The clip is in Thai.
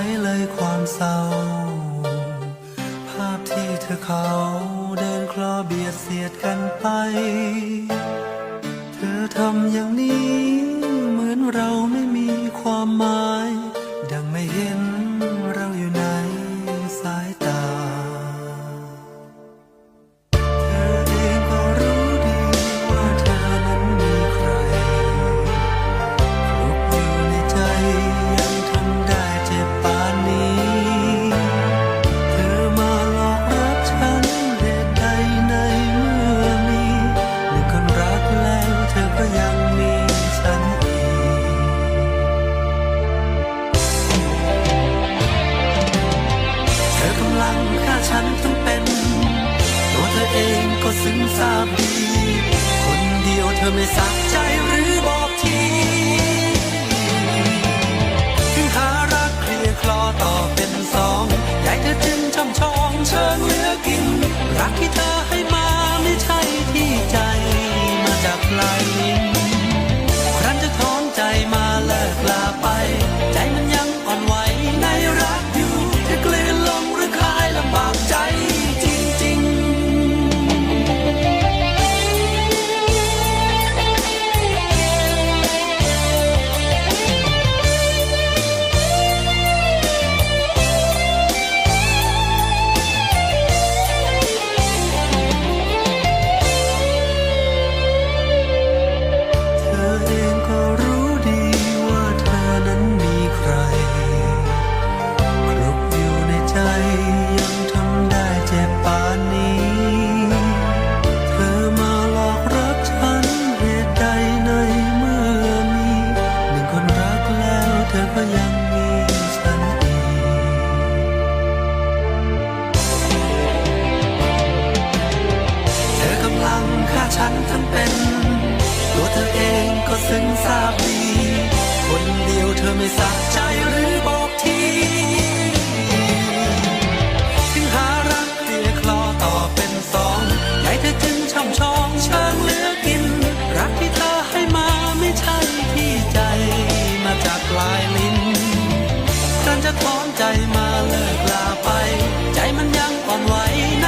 ใสเลยความเศร้า ภาพที่เธอเขาเดินคลอเบียดเสียดกันไป เธอทำอย่างนี้ เหมือนเราไม่มีความหมาย ดังไม่เห็นเราอยู่ในสายตา ทราบดี คนเดียวเธอไม่สัก เธอไม่สักใจหรือบอกทีถึงหารักเคลียคลอต่อเป็นสองใหญ่เธอจึงช่ำชองเชิงเหลือกิน รักที่เธอให้มาไม่ใช่ที่ใจมาจากปลายลิ้นครั้นจะถอนใจมาเลิกลาไป ใจมันยังอ่อนไหวใน